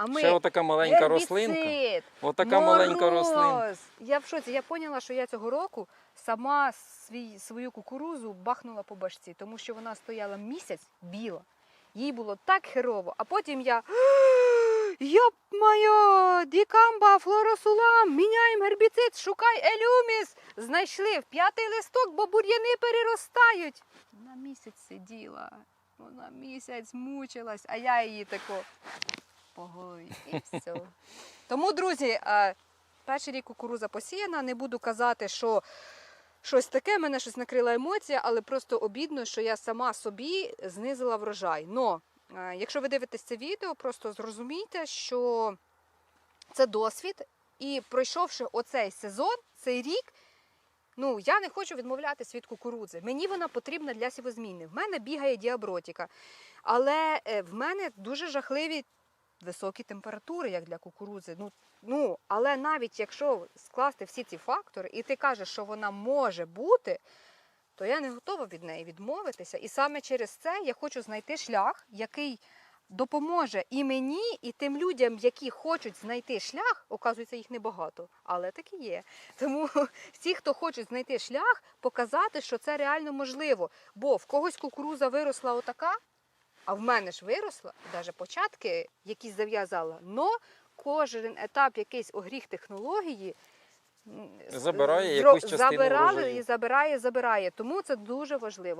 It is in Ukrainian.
А ми Ще отака маленька рослинка. гербіцид, Отака маленька рослинка. Я в шоці. Я поняла, що я цього року сама свій, свою кукурузу бахнула по башці, тому що вона стояла місяць біла. Їй було так херово. А потім я. Йоп моє, дікамба, флоросулам, міняємо гербіцид, шукай елюміс. Знайшли в п'ятий листок, бо бур'яни переростають. Вона місяць сиділа, вона місяць мучилась, а я її тако по і все. Тому, друзі, перший рік кукуруза посіяна. Не буду казати, що щось таке, мене щось накрила емоція, але просто обідно, що я сама собі знизила врожай. Но, якщо ви дивитесь це відео, просто зрозумійте, що це досвід. І пройшовши оцей сезон, цей рік, ну я не хочу відмовлятись від кукурудзи. Мені вона потрібна для сівозміни. В мене бігає діабротіка. Але е, в мене дуже жахливі високі температури, як для кукурудзи. Ну, ну, але навіть якщо скласти всі ці фактори, і ти кажеш, що вона може бути, то я не готова від неї відмовитися. І саме через це я хочу знайти шлях, який допоможе і мені, і тим людям, які хочуть знайти шлях, оказується, їх небагато, але такі є. Тому всі, хто хочуть знайти шлях, показати, що це реально можливо. Бо в когось кукуруза виросла отака, а в мене ж виросло, навіть початки якісь зав'язала, но кожен етап якийсь огріх технології Забирає якусь частину забирали і забирає, забирає. Тому це дуже важливо.